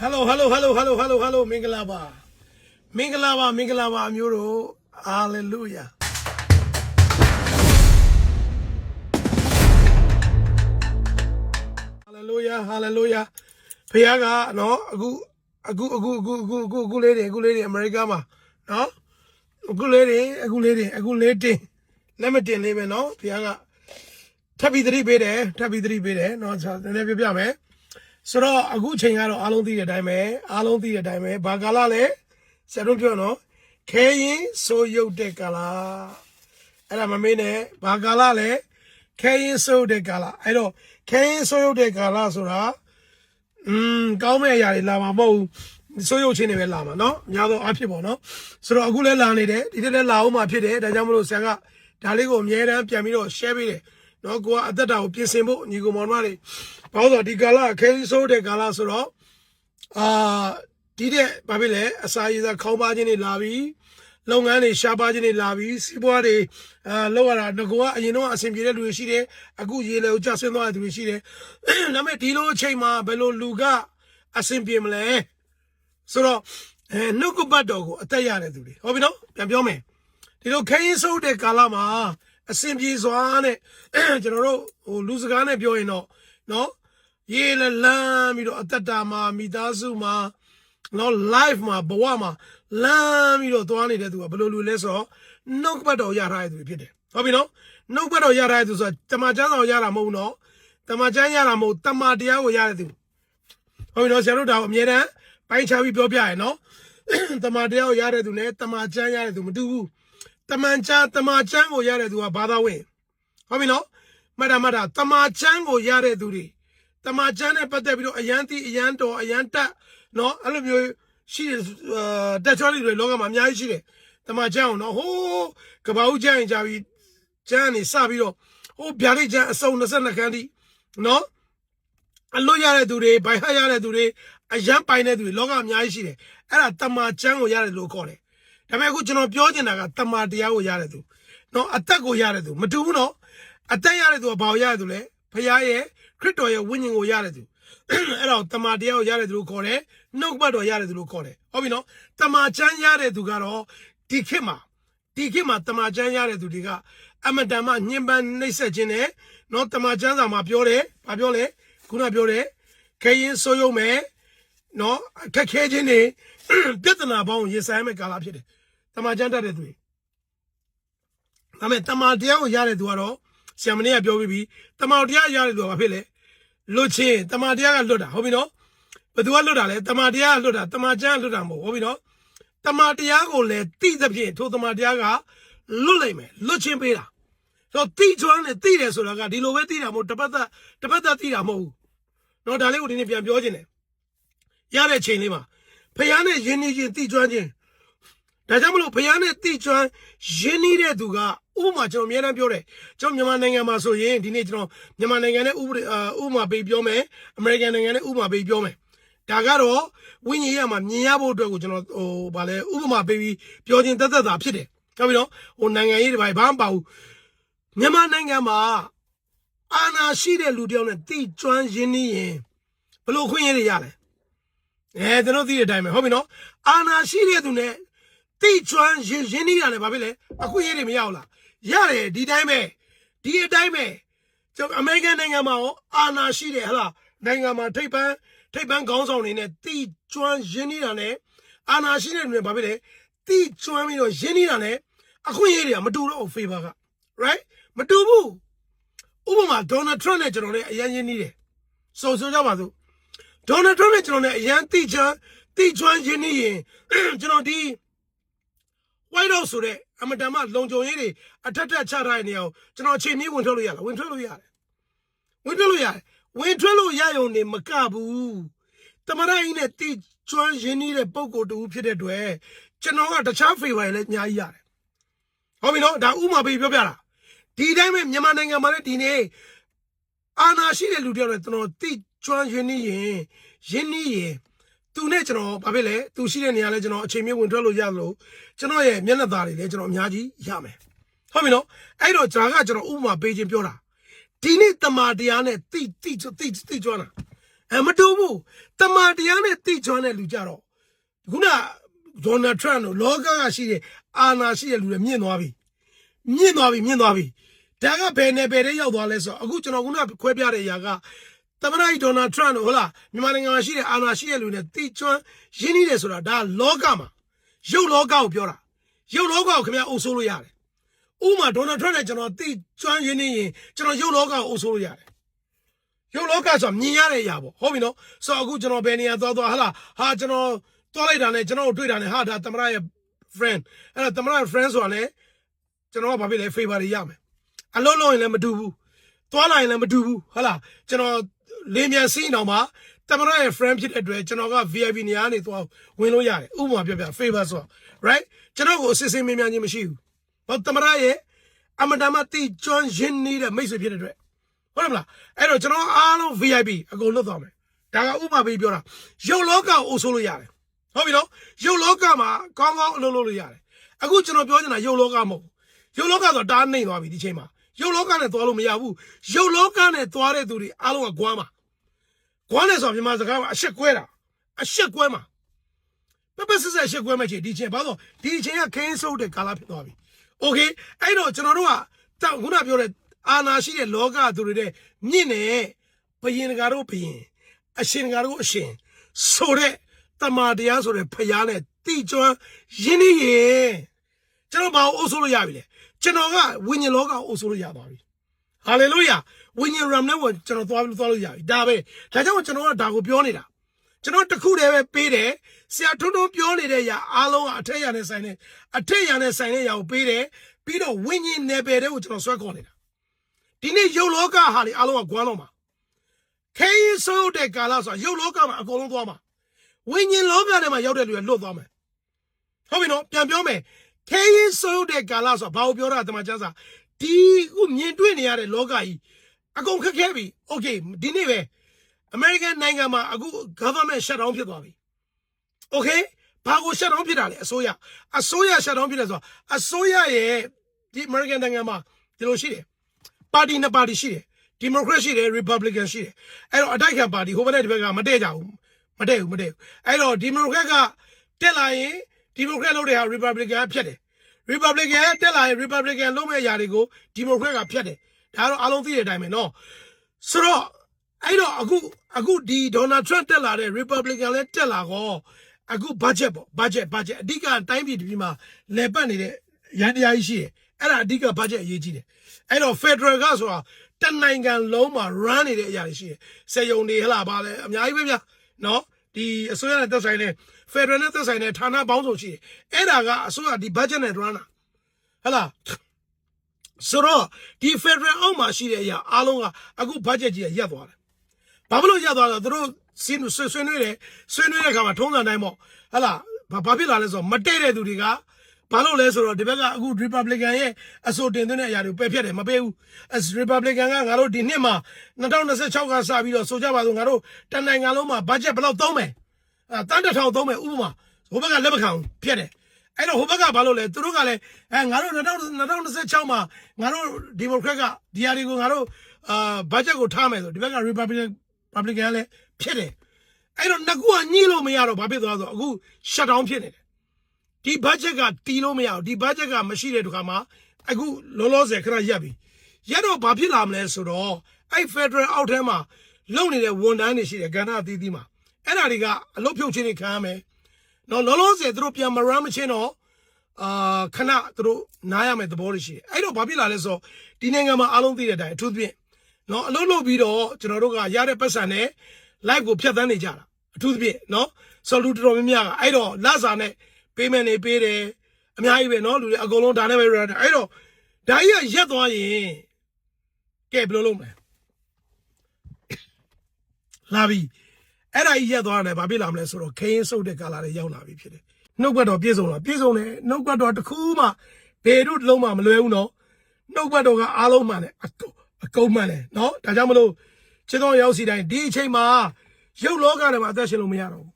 Hello hello hello hello hello hello မင်္ဂလာပါမင်္ဂလာပါမင်္ဂလာပါအမျိုးတို့ hallelujah hallelujah hallelujah ဖခင်ကနော်အခုအခုအခုအခုအခုအခုအခုလေးတွေအခုလေးတွေအမေရိကမှာနော်အခုလေးတွေအခုလေးတွေအခုလေးတင်လက်မတင်လေးပဲနော်ဖခင်ကထပ်ပြီးသတိပေးတယ်ထပ်ပြီးသတိပေးတယ်နော်ဆိုတော့နည်းနည်းပြပြမယ် ဆိုတော့အခုအချိန်ကတော့အားလုံးသိတဲ့အတိုင်းပဲအားလုံးသိတဲ့အတိုင်းပဲဘာကာလလဲဆရာတို့ပြောနော်ခဲရင်ဆိုရုပ်တဲ့ကာလအဲ့ဒါမမေးနဲ့ဘာကာလလဲခဲရင်ဆိုရုပ်တဲ့ကာလအဲ့တော့ခဲရင်ဆိုရုပ်တဲ့ကာလဆိုတာ อืมကောင်းမဲ့အရာတွေလာမှာမဟုတ်ဘူးစိုးရုပ်ချင်းတွေပဲလာမှာเนาะအများသောအားဖြစ်ပေါ့เนาะဆိုတော့အခုလည်းလာနေတယ်ဒီတက်လည်းလာအောင်မှဖြစ်တယ်ဒါကြောင့်မလို့ဆရာကဒါလေးကိုအမြဲတမ်းပြန်ပြီးတော့ share ပေးတယ် နော်ကိုကအသက်တာကိုပြင်ဆင်ဖို့ညီကောင်မောင်မတွေဘာလို့ဆိုဒီကာလအခဲဆိုးတဲ့ကာလဆိုတော့အာဒီတဲ့ဘာဖြစ်လဲအစာရည်စားခေါင်းပါခြင်းတွေလာပြီးလုပ်ငန်းတွေရှားပါခြင်းတွေလာပြီးစီးပွားတွေအာလောက်ရတာငကောကအရင်တော့အဆင်ပြေတဲ့လူတွေရှိတယ်အခုရေလေကိုကြဆင်းသွားတဲ့လူတွေရှိတယ်ဒါပေမဲ့ဒီလိုအချိန်မှာဘယ်လိုလူကအဆင်ပြေမလဲဆိုတော့အဲနှုတ်ကပတ်တော်ကိုအသက်ရတဲ့သူတွေဟုတ်ပြီနော်ပြန်ပြောမယ်ဒီလိုခရင်ဆိုးတဲ့ကာလမှာ အဆင်ပြေစွာနဲ့ကျွန်တော်တို့ဟိုလူစကားနဲ့ပြောရင်တော့နော်ရေလလန်းပြီးတော့အသက်တာမှာမိသားစုမှာနော် live မှာဘဝမှာလမ်းပြီးတော့သွားနေတဲ့သူကဘယ်လိုလူလဲဆိုတော့နှုတ်ကပတ်တော်ရထားတဲ့သူတွေဖြစ်တယ်ဟုတ်ပြီနော်နှုတ်ကပတ်တော်ရထားတဲ့သူဆိုတာတမန်ကျမ်းစာကိုရတာမဟုတ်ဘူးနော်တမန်ကျမ်းရတာမဟုတ်တမန်တရားကိုရတဲ့သူဟုတ်ပြီနော်ဆရာတို့ဒါကိုအမြဲတမ်းပိုင်းခြားပြီးပြောပြရနော်တမန်တရားကိုရတဲ့သူနဲ့တမန်ကျမ်းရတဲ့သူမတူဘူး တမန်ကျမ်းတမန်ကျမ်းကိုရတဲ့သူကဘာသာဝင်ဟုတ်ပြီနော်မှတ်တာမှတ်တာတမန်ကျမ်းကိုရတဲ့သူတွေတမန်ကျမ်းနဲ့ပတ်သက်ပြီးတော့အယံတိအယံတော်အယံတက်နော်အဲ့လိုမျိုးရှိတယ်အာတက်ချောလေးတွေလောကမှာအများကြီးရှိတယ်တမန်ကျမ်းအောင်နော်ဟိုးကဘာဦးကျမ်းရင်ကြပြီးကျမ်းနေစပြီးတော့ဟိုးဗျာဒိတ်ကျမ်းအစုံ22ခန်းတိနော်အလွတ်ရတဲ့သူတွေဘိုင်ဟရတဲ့သူတွေအယံပိုင်တဲ့သူတွေလောကအများကြီးရှိတယ်အဲ့ဒါတမာချမ်းကိုရတယ်လို့ခေါ်တယ် ဒါပေမဲ့အခုကျွန်တော်ပြောချင်တာကတမာတရားကိုရတဲ့သူနော်အသက်ကိုရတဲ့သူမတူဘူးနော်အသက်ရတဲ့သူကဘာကိုရတဲ့သူလဲဖခင်ရဲ့ခရစ်တော်ရဲ့ဝိညာဉ်ကိုရတဲ့သူအဲ့တော့တမာတရားကိုရတဲ့သူလို့ခေါ်တယ်နှုတ်ကပတ်တော်ရတဲ့သူလို့ခေါ်တယ်ဟုတ်ပြီနော်တမာချမ်းရတဲ့သူကတော့ဒီခေတ်မှာဒီခေတ်မှာတမာချမ်းရတဲ့သူတွေကအမတန်မှညှဉ်းပန်းနှိပ်စက်ခြင်းနဲ့နော်တမာချမ်းစာမှာပြောတယ်ဘာပြောလဲခုနပြောတယ်ခဲရင်ဆိုးရုံမယ်နော်အခက်ခဲခြင်းတွေပြဿနာပေါင်းရင်ဆိုင်မဲ့ကာလဖြစ်တယ် တမန်ကျမ်းတတ်တဲ့သူတွေဒါပေမဲ့တမန်တရားကိုရတဲ့သူကတော့ဆရာမင်းကပြောပြီးပြီတမန်တရားရတဲ့သူကဘာဖြစ်လဲလွတ်ချင်းတမန်တရားကလွတ်တာဟုတ်ပြီနော်ဘယ်သူကလွတ်တာလဲတမန်တရားကလွတ်တာတမန်ကျမ်းကလွတ်တာမဟုတ်ဟုတ်ပြီနော်တမန်တရားကိုလည်းတိသဖြင့်ထိုတမန်တရားကလွတ်လိုက်မယ်လွတ်ချင်းပေးတာဆိုတော့တိကျွမ်းနဲ့တိတယ်ဆိုတာကဒီလိုပဲတိတာမဟုတ်တစ်ပတ်သက်တစ်ပတ်သက်တိတာမဟုတ်ဘူးနော်ဒါလေးကိုဒီနေ့ပြန်ပြောခြင်းတယ်ရတဲ့ချိန်လေးမှာဖယားနဲ့ယဉ်နေခြင်းတိကျွမ်းခြင်း ဒါကြောင့်မလို့ဖယားနဲ့တိကျွမ်းယဉ်နေတဲ့သူကဥပမာကျွန်တော်အများအားပြောတယ်ကျွန်တော်မြန်မာနိုင်ငံမှာဆိုရင်ဒီနေ့ကျွန်တော်မြန်မာနိုင်ငံနဲ့ဥပဒေအာဥပမာပေးပြောမယ်အမေရိကန်နိုင်ငံနဲ့ဥပမာပေးပြောမယ်ဒါကတော့ဝိညာဉ်ရမှာမြင်ရဖို့အတွက်ကိုကျွန်တော်ဟိုဗာလဲဥပမာပေးပြီးပြောခြင်းသက်သက်သာဖြစ်တယ်ဟုတ်ပြီနော်ဟိုနိုင်ငံရေးတွေဘာဘာမှမပါဘူးမြန်မာနိုင်ငံမှာအာနာရှိတဲ့လူတယောက်နဲ့တိကျွမ်းရင်းနှီးရင်ဘယ်လိုခွင့်ရတွေရလဲအဲကျွန်တော်သိတဲ့အတိုင်းပဲဟုတ်ပြီနော်အာနာရှိတဲ့သူနဲ့ တိကျွမ်းရင်းရင်းနှီးရတယ်ဘာဖြစ်လဲအခွင့်ရတွေမရဘူးလားရတယ်ဒီတိုင်းပဲဒီအတိုင်းပဲကျွန်တော်အမေရိကန်နိုင်ငံမှာရောအာနာရှိတယ်ဟလားနိုင်ငံမှာထိပ်ပန်းထိပ်ပန်းခေါင်းဆောင်တွေနဲ့တိကျွမ်းရင်းနှီးတာနဲ့အာနာရှိတဲ့လူတွေဘာဖြစ်လဲတိကျွမ်းပြီးတော့ရင်းနှီးတာနဲ့အခွင့်ရတွေကမတူတော့ဘူး favor က right မတူဘူးဥပမာဒေါ်နယ်ထရန့်နဲ့ကျွန်တော်နဲ့အရန်ရင်းနှီးတယ်ဆိုဆိုကြပါစို့ဒေါ်နယ်ထရန့်နဲ့ကျွန်တော်နဲ့အရန်တိချမ်းတိချွမ်းရင်းနှီးရင်ကျွန်တော်ဒီ white house ဆိုတဲ့အမတန်မှလုံခြုံရေးတွေအထက်ထက်ချထားတဲ့နေရာကိုကျွန်တော်အချိန်မီဝင်ထွက်လို့ရလားဝင်ထွက်လို့ရတယ်ဝင်ထွက်လို့ရတယ်ဝင်ထွက်လို့ရရုံနေမကဘူးတမရိုင်းနဲ့တိချွမ်းရင်းနှီးတဲ့ပုံကိုယ်တူဖြစ်တဲ့အတွက်ကျွန်တော်ကတခြား favor တွေလည်းအများကြီးရတယ်ဟုတ်ပြီနော်ဒါဥမာပေးပြောပြတာဒီတိုင်းပဲမြန်မာနိုင်ငံမှာလည်းဒီနေ့အာနာရှိတဲ့လူတယောက်လည်းကျွန်တော်တိကျွမ်းရင်းနှီးရင်ရင်းနှီးရင် သူနဲ့ကျွန်တော်ဘာဖြစ်လဲသူရှိတဲ့နေရာလဲကျွန်တော်အချိန်မြင့်ဝင်ထွက်လို့ရသလိုကျွန်တော်ရဲ့မျက်နှာသားတွေလည်းကျွန်တော်အများကြီးရမယ်ဟုတ်ပြီနော်အဲ့တော့ကျွန်တော်ကကျွန်တော်ဥပမာပေးခြင်းပြောတာဒီနေ့တမာတရားနဲ့တိတိတိတိကျွမ်းတာအဲမတူဘူးတမန်တရားနဲ့တိကျွမ်းတဲ့လူကြတော့ခုနဒေါ်နယ်ထရန့်တို့လောကကရှိတဲ့အာဏာရှိတဲ့လူတွေမြင့်သွားပြီမြင့်သွားပြီမြင့်သွားပြီဒါကဘယ်နဲ့ဘယ်တဲ့ရောက်သွားလဲဆိုတော့အခုကျွန်တော်ခုနခွဲပြတဲ့အရာက သမ္မတကြီးဒေါ်နယ်ထရန့်တို့ဟုတ်လားမြန်မာနိုင်ငံမှာရှိတဲ့အာဏာရှိတဲ့လူတွေတိကျွမ်းရင်းနှီးတယ်ဆိုတာဒါလောကမှာရုပ်လောကကိုပြောတာရုပ်လောကကိုခင်ဗျာအုပ်ဆိုးလို့ရတယ်ဥမာဒေါ်နယ်ထရန့်နဲ့ကျွန်တော်တိကျွမ်းရင်းနှီးရင်ကျွန်တော်ရုပ်လောကကိုအုပ်ဆိုးလို့ရတယ်ရုပ်လောကဆိုမြင်ရတဲ့အရာပေါ့ဟုတ်ပြီနော်ဆိုတော့အခုကျွန်တော်ဘယ်နေရာသွားသွားဟာလားဟာကျွန်တော်သွားလိုက်တာနဲ့ကျွန်တော်တွေ့တာနဲ့ဟာဒါသမရရဲ့ friend အဲ့ဒါသမရရဲ့ friend ဆိုတာလည်းကျွန်တော်ကဘာဖြစ်လဲ favor တွေရမယ်အလုံးလုံးရင်လည်းမတူဘူးသွားလာရင်လည်းမတူဘူးဟာလားကျွန်တော် လင်းမြန်စီးအောင်မှာသမရရဲ့ friend ဖြစ်တဲ့အတွက်ကျွန်တော်က VIP နေရာနေသွားဝင်လို့ရတယ်ဥပမာပြပြ favor ဆိုတော့ right ကျွန်တော်ကိုအစစ်စစ်မြင်မြန်ချင်းမရှိဘူးဘာသမရရဲ့အမတမတိကျွမ်းရင်းနေတဲ့မိတ်ဆွေဖြစ်တဲ့အတွက်ဟုတ်တယ်မလားအဲ့တော့ကျွန်တော်အားလုံး VIP အကုန်လွတ်သွားမယ်ဒါကဥပမာပေးပြောတာရုပ်လောကကိုအုပ်ဆိုးလို့ရတယ်ဟုတ်ပြီနော်ရုပ်လောကမှာကောင်းကောင်းအလုပ်လုပ်လို့ရတယ်အခုကျွန်တော်ပြောချင်တာရုပ်လောကမဟုတ်ဘူးရုပ်လောကဆိုတားနှိမ့်သွားပြီဒီချိန်မှာရုပ်လောကနဲ့သွားလို့မရဘူးရုပ်လောကနဲ့သွားတဲ့သူတွေအားလုံးကကွမ်းမှာ ကွမ်းတယ်ဆိုတော့မြန်မာစကားမှာအရှက်ကွဲတာအရှက်ကွဲမှာပပစစ်စစ်အရှက်ကွဲမဲ့ချိန်ဒီချိန်ဘာလို့ဒီချိန်ကခင်းဆုပ်တဲ့ကာလဖြစ်သွားပြီโอเคအဲ့တော့ကျွန်တော်တို့ကတောက်ခုနပြောတဲ့အာနာရှိတဲ့လောကသူတွေတဲ့မြင့်နေဘယင်တကာတို့ဘယင်အရှင်တကာတို့အရှင်ဆိုတဲ့တမာတရားဆိုတဲ့ဖျားနဲ့တိကျွမ်းရင်းနှီးရင်ကျွန်တော်ဘာလို့အုပ်ဆိုးလို့ရပြီလဲကျွန်တော်ကဝိညာဉ်လောကအုပ်ဆိုးလို့ရသွားပြီ ဟာလေလုယာ ဝိညာဉ်ရမ်နဲ့ဝင်ကျွန်တော်သွားပြီးသွားလို့ရပြီဒါပဲဒါကြောင့်ကျွန်တော်ကဒါကိုပြောနေတာကျွန်တော်တခုတည်းပဲပေးတယ်ဆရာထွန်းထွန်းပြောနေတဲ့အရာအားလုံးကအထက်ရနဲ့ဆိုင်တဲ့အထက်ရနဲ့ဆိုင်တဲ့အရာကိုပေးတယ်ပြီးတော့ဝိညာဉ်နယ်ပယ်တဲ့ကိုကျွန်တော်ဆွဲခေါ်နေတာဒီနေ့ယုတ်လောကဟာလေအားလုံးကကွမ်းတော့မှာခဲရင်ဆိုးတဲ့ကာလဆိုတာယုတ်လောကမှာအကုန်လုံးသွားမှာဝိညာဉ်လောကထဲမှာရောက်တဲ့လူတွေလွတ်သွားမယ်ဟုတ်ပြီနော်ပြန်ပြောမယ်ခဲရင်ဆိုးတဲ့ကာလဆိုတာဘာကိုပြောတာတမန်ကျမ်းစာဒီခုမြင်တွေ့နေရတဲ့လောကကြီး အကုန်ခက်ခဲပြီโอเคဒီနေ့ပဲ American နိုင်ငံမှာအခု government shutdown ဖြစ်သွားပြီ okay ဘာကို shutdown ဖြစ်တာလဲအစိုးရအစိုးရ shutdown ဖြစ်တယ်ဆိုတော့အစိုးရရဲ့ဒီ American နိုင်ငံမှာဒီလိုရှိတယ်ပါတီနှစ်ပါတီရှိတယ် Democrat ရှိတယ် Republican ရှိတယ်အဲ့တော့အတိုက်ခံပါတီဟိုဘက်နဲ့ဒီဘက်ကမတည့်ကြဘူးမတည့်ဘူးမတည့်ဘူးအဲ့တော့ Democrat ကတက်လာရင် Democrat လုပ်တဲ့ဟာ Republican ကဖြတ်တယ် Republican ကတက်လာရင် Republican လုပ်မဲ့အရာတွေကို Democrat ကဖြတ်တယ် ဒါကတော့အားလုံးသိတဲ့အတိုင်းပဲနော်ဆိုတော့အဲ့တော့အခုအခုဒီဒေါ်နယ်ထရန့်တက်လာတဲ့ Republican လည်းတက်လာကောအခု budget ပေါ့ budget budget အဓိကတိုင်းပြည်တစ်ပြည်မှာလဲပတ်နေတဲ့ရန်တရားကြီးရှိတယ်အဲ့ဒါအဓိက budget အရေးကြီးတယ်အဲ့တော့ Federal ကဆိုတာတနိုင်ငံလုံးမှာ run နေတဲ့အရာတွေရှိတယ်စေယုံတွေဟလာပါလဲအများကြီးပဲဗျာနော်ဒီအစိုးရနဲ့သက်ဆိုင်တဲ့ Federal နဲ့သက်ဆိုင်တဲ့ဌာနပေါင်းစုံရှိတယ်အဲ့ဒါကအစိုးရဒီ budget နဲ့ run တာဟလာ ဆိုတော့ဒီ Federal အောက်မှာရှိတဲ့အရာအားလုံးကအခု budget ကြီးကရပ်သွားတယ်ဘာဖြစ်လို့ရပ်သွားလဲသူတို့စင်းဆွေးဆွေးနွေးတယ်ဆွေးနွေးတဲ့အခါမှာထုံးစံတိုင်းပေါ့ဟလာဘာဘာဖြစ်လာလဲဆိုတော့မတည့်တဲ့သူတွေကဘာလို့လဲဆိုတော့ဒီဘက်ကအခု Republican ရဲ့အဆိုတင်သွင်းတဲ့အရာတွေကိုပယ်ဖြတ်တယ်မပေးဘူး as Republican ကငါတို့ဒီနှစ်မှာ2026ကစပြီးတော့ဆိုကြပါစို့ငါတို့တန်နိုင်ငံလုံးမှာ budget ဘယ်လောက်သုံးမယ်အဲတန်တစ်ထောင်သုံးမယ်ဥပမာဟိုဘက်ကလက်မခံဘူးဖြတ်တယ် အဲ့တော့ဟိုဘက်ကဘာလို့လဲသူတို့ကလည်းအဲငါတို့2026မှာငါတို့ Democrat ကဒီဟာတွေကိုငါတို့အာ budget ကိုထားမယ်ဆိုဒီဘက်က Republican Republican လည်းဖြစ်တယ်အဲ့တော့နှစ်ခုကညှိလို့မရတော့ဘာဖြစ်သွားဆိုအခု shut down ဖြစ်နေတယ်ဒီ budget ကတီးလို့မရဘူးဒီ budget ကမရှိတဲ့ဒုက္ခမှာအခုလောလောဆယ်ခဏရပ်ပြီရပ်တော့ဘာဖြစ်လာမလဲဆိုတော့အဲ့ Federal အောက်ထဲမှာလုံနေတဲ့ဝန်ထမ်းတွေရှိတယ်ကဏ္ဍအသီးသီးမှာအဲ့ဒါတွေကအလုပ်ဖြုတ်ခြင်းတွေခံရမယ် နော်လောလောဆယ်သူတို့ပြန်မရမ်းမချင်းတော့အာခဏသူတို့နားရမယ်သဘောတွေရှိတယ်အဲ့တော့ဘာဖြစ်လာလဲဆိုတော့ဒီနိုင်ငံမှာအားလုံးသိတဲ့အတိုင်းအထူးသဖြင့်နော်အလုပ်လုပ်ပြီးတော့ကျွန်တော်တို့ကရတဲ့ပတ်စံနဲ့ live ကိုဖြတ်သန်းနေကြတာအထူးသဖြင့်နော်ဆော်လူတော်တော်များများကအဲ့တော့လစာနဲ့ payment တွေပေးတယ်အများကြီးပဲနော်လူတွေအကုန်လုံးဒါနဲ့ပဲရတာအဲ့တော့ဒါကြီးကရက်သွားရင်ကဲဘယ်လိုလုပ်မလဲလာပြီ အဲ့ဒါကြီးရက်သွားတယ်ဘာဖြစ်လာမလဲဆိုတော့ခရင်ဆုပ်တဲ့ကာလာတွေရောက်လာပြီဖြစ်တယ်နှုတ်ဘတ်တော်ပြည့်စုံလာပြည့်စုံတယ်နှုတ်ဘတ်တော်တစ်ခုမှဘယ်တို့တစ်လုံးမှမလွယ်ဘူးနော်နှုတ်ဘတ်တော်ကအားလုံးမှန်တယ်အကုန်အကုန်မှန်တယ်နော်ဒါကြောင့်မလို့ခြေတော်ရောက်စီတိုင်းဒီအချိန်မှာရုပ်လောကထဲမှာအသက်ရှင်လို့မရတော့ဘူး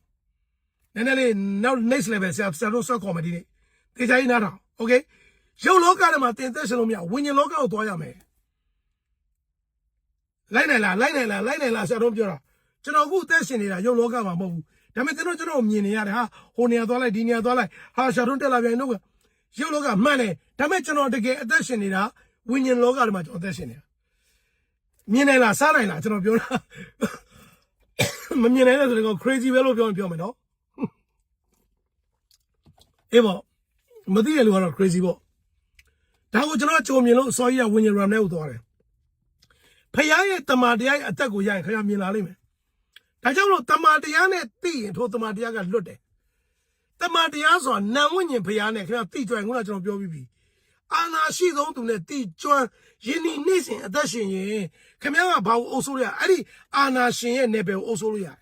နည်းနည်းလေး now next level ဆရာဆရာတို့ဆော့ကော်မတီနေတေချာကြီးနားထောင် okay ရုပ်လောကထဲမှာတင်သက်ရှင်လို့မရဝိညာဉ်လောကကိုသွားရမယ်လိုက်နိုင်လားလိုက်နိုင်လားလိုက်နိုင်လားဆရာတို့ပြောတာ ကျွန်တော်အခုအသက်ရှင်နေတာရုပ်လောကမှာမဟုတ်ဘူးဒါပေမဲ့ကျွန်တော်ကျွန်တော်မြင်နေရတယ်ဟာဟိုနေရာသွားလိုက်ဒီနေရာသွားလိုက်ဟာရှာတွန်းတက်လာပြန်တော့ရုပ်လောကမှန်တယ်ဒါပေမဲ့ကျွန်တော်တကယ်အသက်ရှင်နေတာဝိညာဉ်လောကထဲမှာကျွန်တော်အသက်ရှင်နေတာမြင်နိုင်လားစားနိုင်လားကျွန်တော်ပြောတာမမြင်နိုင်တဲ့ဆိုတော့ crazy ပဲလို့ပြောရင်ပြောမယ်နော်အေးပေါ့မသိရလို့ကတော့ crazy ပေါ့ဒါကိုကျွန်တော်ကြုံမြင်လို့စော်ကြီးကဝိညာဉ် ram နဲ့ကိုသွားတယ်ဖခင်ရဲ့တမန်တရားရဲ့အသက်ကိုရရင်ခင်ဗျာမြင်လာလိမ့်မယ် ဒါကြောင့်လို့တမန်တရားနဲ့သိရင်ထိုတမန်တရားကလွတ်တယ်တမန်တရားဆိုတာနာဝိညာဉ်ဖခင်နဲ့ခင်ဗျာသိကြရင်ခုနကကျွန်တော်ပြောပြီးပြီအာနာရှိဆုံးသူနဲ့တိကျွမ်းယင်းဒီနေ့စဉ်အသက်ရှင်ရင်ခင်ဗျားကဘာကိုအုပ်စိုးရအဲ့ဒီအာနာရှင်ရဲ့နယ်ပယ်ကိုအုပ်စိုးလို့ရတယ်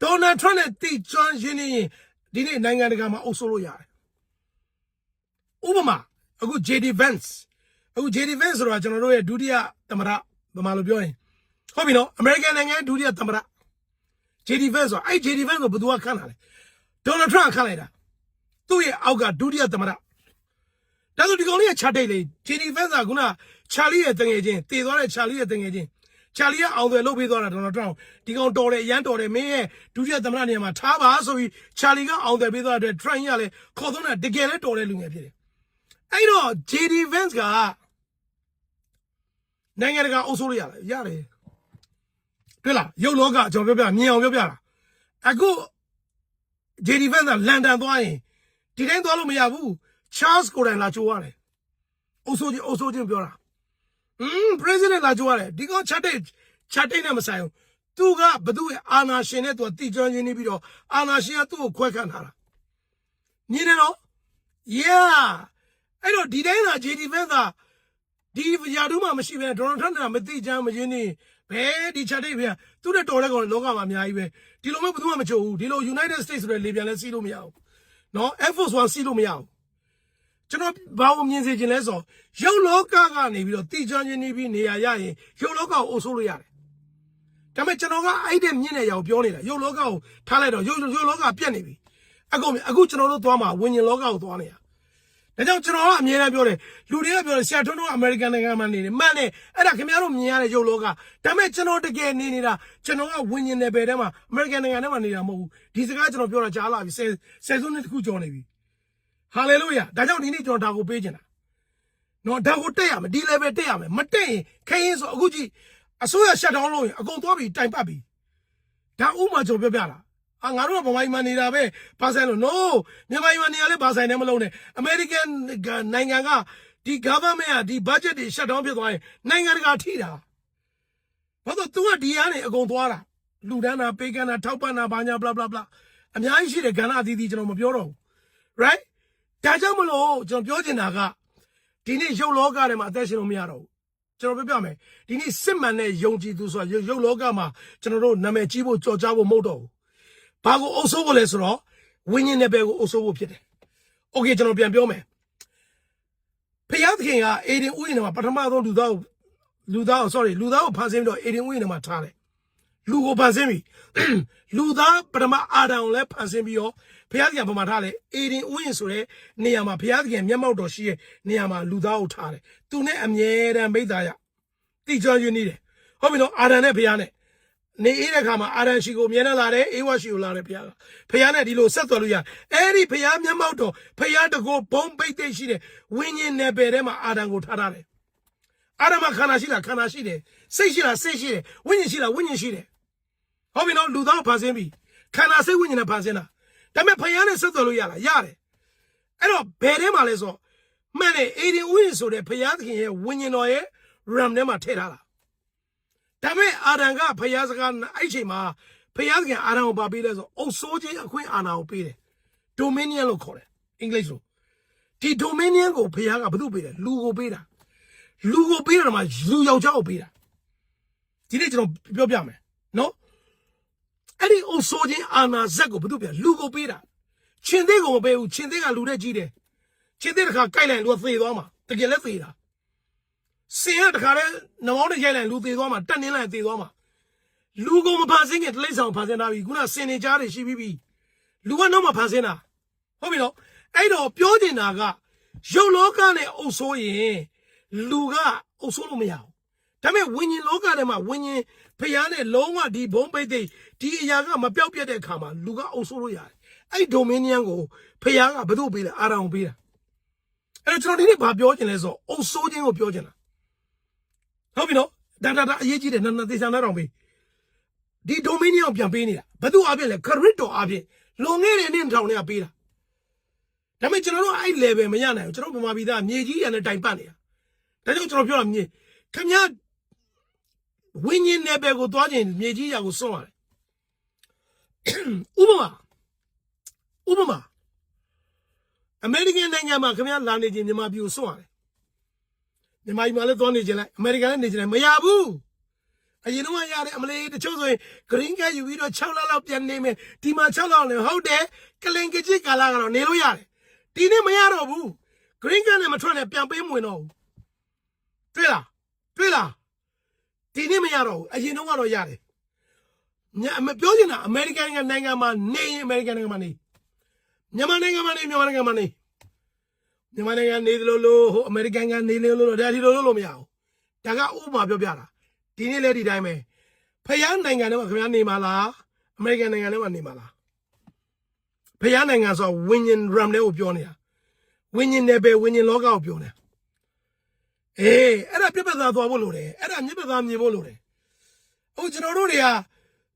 ဒေါ်နယ်ထရန့်နဲ့တိကျွမ်းယင်းဒီရင်ဒီနေ့နိုင်ငံတကာမှာအုပ်စိုးလို့ရတယ်ဥပမာအခု JD Vance အခု JD Vance ဆိုတာကျွန်တော်တို့ရဲ့ဒုတိယသမ္မတဗမာလိုပြောရင်ဟုတ်ပြီနော် American နိုင်ငံဒုတိယသမ္မတ JD Vance ဆိုတာအဲ့ JD Vance ကိုဘယ်သူကခန့်လာလဲဒေါ်နယ်ထရန့်ခန့်လိုက်တာသူ့ရဲ့အောက်ကဒုတိယသမ္မတဒါဆိုဒီကောင်လေးကချတိတ်လေဂျီဒီဖက်ဆာကချာလီရဲ့တငယ်ချင်းတည်သွားတဲ့ချာလီရဲ့တငယ်ချင်းချာလီကအောင်သွယ်လုပ်ပေးသွားတာဒေါ်နယ်ထရန့်ဒီကောင်တော်တယ်အရန်တော်တယ်မင်းရဲ့ဒုတိယသမ္မတနေရာမှာထားပါဆိုပြီးချာလီကအောင်သွယ်ပေးသွားတဲ့ထရန့်ကလည်းခေါ်သွင်းတာတကယ်လည်းတော်တဲ့လူငယ်ဖြစ်တယ်အဲ့တော့ JD Vance ကနိုင်ငံတကာအုပ်စိုးလို့ရလားရတယ် တွေ့လားရုပ်လောကကျွန်တော်ပြောပြမြင်အောင်ပြောပြတာအခု JD Vance ကလန်ဒန်သွားရင်ဒီတိုင်းသွားလို့မရဘူး Charles ကိုယ်တိုင်လာကြိုးရတယ်အုပ်စိုးချင်းအုပ်စိုးချင်းပြောတာอืม president လာကြိုးရတယ်ဒီကောင်ချက်တိတ်ချက်တိတ်နဲ့မဆိုင်ဘူးသူကဘသူ့ရဲ့အာနာရှင်နဲ့သူကတိကျွမ်းရင်းနေပြီးတော့အာနာရှင်ကသူ့ကိုခွဲခန့်ထားတာမြင်နေတော့ yeah အဲ့တော့ဒီတိုင်းသာ JD Vance ကဒီယာတူးမှမရှိဘဲဒေါ်နယ်ထရန့်ကမသိချမ်းမရင်းနေ ဘယ်ဒီချက်တိတ်ပဲသူ့တဲ့တော်တဲ့ကောင်လောကမှာအများကြီးပဲဒီလိုမျိုးဘယ်သူမှမချိုးဘူးဒီလို United States ဆိုတဲ့လေပြန်လဲစီးလို့မရဘူးနော် Air Force One စီးလို့မရဘူးကျွန်တော်ဘာလို့မြင်စေချင်လဲဆိုရုပ်လောကကနေပြီးတော့တိချမ်းချင်းနေပြီးနေရရရင်ရုပ်လောကကိုအုပ်ဆိုးလို့ရတယ်ဒါပေမဲ့ကျွန်တော်ကအဲ့တဲ့မြင့်တဲ့ရောက်ပြောနေတာရုပ်လောကကိုထားလိုက်တော့ရုပ်ရုပ်လောကပြက်နေပြီအခုအခုကျွန်တော်တို့သွားမှာဝิญဉ်လောကကိုသွားနေတာ ဒါကြောင့်ကျွန်တော်ကအမြဲတမ်းပြောတယ်လူတွေကပြောတယ်ဆရာထွန်းတို့အမေရိကန်နိုင်ငံမှာနေတယ်မှန်တယ်အဲ့ဒါခင်ဗျားတို့မြင်ရတဲ့ရုပ်လောကဒါပေမဲ့ကျွန်တော်တကယ်နေနေတာကျွန်တော်ကဝิญဉ်နယ်ပယ်ထဲမှာအမေရိကန်နိုင်ငံထဲမှာနေတာမဟုတ်ဘူးဒီစကားကျွန်တော်ပြောတာကြားလာပြီဆယ်ဆယ်စုနှစ်တခုကျော်နေပြီဟာလေလုယာဒါကြောင့်ဒီနေ့ကျွန်တော်ဒါကိုပေးချင်တာနော်ဒါကိုတက်ရမယ်ဒီ level တက်ရမယ်မတက်ရင်ခရင်ဆိုအခုကြည့်အစိုးရရှက်ဒေါင်းလို့ရင်အကုန်သွားပြီတိုင်ပတ်ပြီဒါဥမာကျွန်တော်ပြောပြတာ အာငါတို့ကဗမာပြည်မှာနေတာပဲဘာဆိုင်လို့ no မြန်မာပြည်မှာနေရလဲဘာဆိုင်နဲ့မလုံးနဲ့ American နိုင်ငံကဒီ government ကဒီ budget တွေ shut down ဖြစ်သွားရင်နိုင်ငံတကာထိတာဘာလို့ तू ကဒီကနေအကုန်သွားတာလူဒန်းတာပေးကန်းတာထောက်ပံ့တာဘာညာ blah blah blah အများကြီးရှိတယ်ကဏ္ဍအသီးသီးကျွန်တော်မပြောတော့ဘူး right ဒါကြောင့်မလို့ကျွန်တော်ပြောချင်တာကဒီနေ့ရုပ်လောကထဲမှာအသက်ရှင်လို့မရတော့ဘူးကျွန်တော်ပြောပြမယ်ဒီနေ့စစ်မှန်တဲ့ယုံကြည်သူဆိုတာရုပ်လောကမှာကျွန်တော်တို့နာမည်ကြီးဖို့ကြော်ကြားဖို့မဟုတ်တော့ဘူး ဘာကိုအုပ်စိုးဖို့လဲဆိုတော့ဝိညာဉ်နယ်ပယ်ကိုအုပ်စိုးဖို့ဖြစ်တယ်။ Okay ကျွန်တော်ပြန်ပြောမယ်။ဖျားသခင်ကအေဒင်ဥယျာဉ်ထဲမှာပထမဆုံးလူသားကိုလူသားကို sorry လူသားကိုဖန်ဆင်းပြီးတော့အေဒင်ဥယျာဉ်ထဲမှာထားတယ်။လူကိုဖန်ဆင်းပြီ။လူသားပထမအာဒံကိုလည်းဖန်ဆင်းပြီးတော့ဖျားသခင်ကပမာထားတယ်။အေဒင်ဥယျာဉ်ဆိုတဲ့နေရာမှာဖျားသခင်မျက်မှောက်တော်ရှိတဲ့နေရာမှာလူသားကိုထားတယ်။သူနဲ့အမြဲတမ်းမိသားရတိကျွမ်းယူနေတယ်။ဟုတ်ပြီနော်အာဒံနဲ့ဖျားနဲ့ နေအေးတဲ့ခါမှာအာဒံရှိကိုမြဲတမ်းလာတယ်အေဝါရှိကိုလာတယ်ဘုရားကဘုရားနဲ့ဒီလိုဆက်သွယ်လို့ရအဲ့ဒီဘုရားမျက်မှောက်တော်ဘုရားတကောဘုံပိတ်သိရှိတဲ့ဝိညာဉ်နယ်ပယ်ထဲမှာအာဒံကိုထားထားတယ်အာဒံမှာခန္ဓာရှိလားခန္ဓာရှိတယ်စိတ်ရှိလားစိတ်ရှိတယ်ဝိညာဉ်ရှိလားဝိညာဉ်ရှိတယ်ဟုတ်ပြီနော်လူသားကိုဖန်ဆင်းပြီခန္ဓာစိတ်ဝိညာဉ်နဲ့ဖန်ဆင်းတာဒါပေမဲ့ဖယားနဲ့ဆက်သွယ်လို့ရလားရတယ်အဲ့တော့ဘယ်ထဲမှာလဲဆိုမှန်တယ်အေဒီဝိညာဉ်ဆိုတဲ့ဖယားသခင်ရဲ့ဝိညာဉ်တော်ရဲ့ RAM ထဲမှာထည့်ထားတာ ဒါပေမဲ့အာဒံကဖယားစကားအဲ့ချိန်မှာဖယားသခင်အာဒံကိုပါပေးလဲဆိုအုပ်စိုးခြင်းအခွင့်အာဏာကိုပေးတယ် dominion လို့ခေါ်တယ်အင်္ဂလိပ်လိုဒီ dominion ကိုဖယားကဘယ်သူပေးတယ်လူကိုပေးတာလူကိုပေးတာမှာလူယောက်ျားကိုပေးတာဒီနေ့ကျွန်တော်ပြောပြမယ်နော်အဲ့ဒီအုပ်ဆိုးခြင်းအာနာဇက်ကိုဘယ်သူပြလူကိုပေးတာချင်းသေးကိုမပေးဘူးချင်းသေးကလူနဲ့ကြီးတယ်ချင်းသေးတစ်ခါကြိုက်လိုက်လူကသေသွားမှာတကယ်လည်းသေတာ စင်ကတစ်ခါလဲနှမောင်းနဲ့ရိုက်လိုက်လူသေသွားမှာတက်နင်းလိုက်သေသွားမှာလူကိုမဖန်ဆင်းခင်တလိမ့်ဆောင်ဖန်ဆင်းထားပြီခုနစင်နေကြားတွေရှိပြီးပြီလူကတော့မဖန်ဆင်းတာဟုတ်ပြီနော်အဲ့တော့ပြောချင်တာကရုပ်လောကနဲ့အုပ်ဆိုးရင်လူကအုပ်ဆိုးလို့မရဘူးဒါပေမဲ့ဝิญဉ်လောကထဲမှာဝิญဉ်ဖျားနဲ့လုံးဝဒီဘုံပိတ်သိဒီအရာကမပြောက်ပြတ်တဲ့အခါမှာလူကအုပ်ဆိုးလို့ရတယ်အဲ့ဒိုမင်းနီယန်ကိုဖျားကဘယ်သူ့ပေးလဲအာရောင်ပေးတာအဲ့တော့ကျွန်တော်ဒီနေ့ဘာပြောချင်လဲဆိုတော့အုပ်ဆိုးခြင်းကိုပြောချင်တာ ဟုတ်ပြီနော်ဒါဒါဒါအရေးကြီးတယ်နန်းနန်းသေချာနားတော်ပေးဒီဒိုမင်းနီယန်ကိုပြန်ပေးနေတာဘယ်သူအပြင်လဲခရစ်တော်အပြင်လွန်ခဲ့တဲ့နှစ်ထောင်နဲ့ပေးတာဒါပေမဲ့ကျွန်တော်တို့အဲ့ level မရနိုင်ဘူးကျွန်တော်ဗမာပြည်သားမြေကြီးရန်နဲ့တိုင်ပတ်နေတာဒါကြောင့်ကျွန်တော်ပြောတာမြေခင်ဗျားဝိညာဉ်နယ်ပယ်ကိုသွားခြင်းမြေကြီးရာကိုစွန့်ရတယ်ဥပမာဥပမာအမေရိကန်နိုင်ငံမှာခင်ဗျားလာနေခြင်းမြန်မာပြည်ကိုစွန့်ရတယ် မြန်မာပြည်မှာလည်းသွားနေခြင်းလိုက်အမေရိကန်လည်းနေခြင်းလိုက်မရဘူးအရင်တော့ရတယ်အမလေးတချို့ဆိုရင် green card ယူပြီးတော့6လလောက်ပြန်နေမယ်ဒီမှာ6လလောက်နေဟုတ်တယ်ကလင်ကကြီးကာလာကတော့နေလို့ရတယ်ဒီနေ့မရတော့ဘူး green card နဲ့မထွက်နဲ့ပြန်ပေးမဝင်တော့ဘူးတွေ့လားတွေ့လားဒီနေ့မရတော့ဘူးအရင်တော့ကတော့ရတယ်ညအမပြောချင်တာအမေရိကန်နိုင်ငံမှာနေရင်အမေရိကန်နိုင်ငံမှာနေမြန်မာနိုင်ငံမှာနေမြန်မာနိုင်ငံမှာနေ မြန်မာနိုင်ငံနေတယ်လို့လို့ဟိုအမေရိကန်ကနေတယ်လို့လို့ဒါဒီလိုလို့လို့မရဘူးဒါကဥပမာပြောပြတာဒီနေ့လည်းဒီတိုင်းပဲဖယားနိုင်ငံထဲမှာခင်ဗျားနေမှာလားအမေရိကန်နိုင်ငံထဲမှာနေမှာလားဖယားနိုင်ငံဆိုဝင်းညင်ရမ်လေးကိုပြောနေတာဝင်းညင်နယ်ပယ်ဝင်းညင်လောကကိုပြောနေတာအေးအဲ့ဒါပြက်ပြက်သားသွားဖို့လိုတယ်အဲ့ဒါမြက်ပြက်သားမြင်ဖို့လိုတယ်ဟုတ်ကျွန်တော်တို့တွေက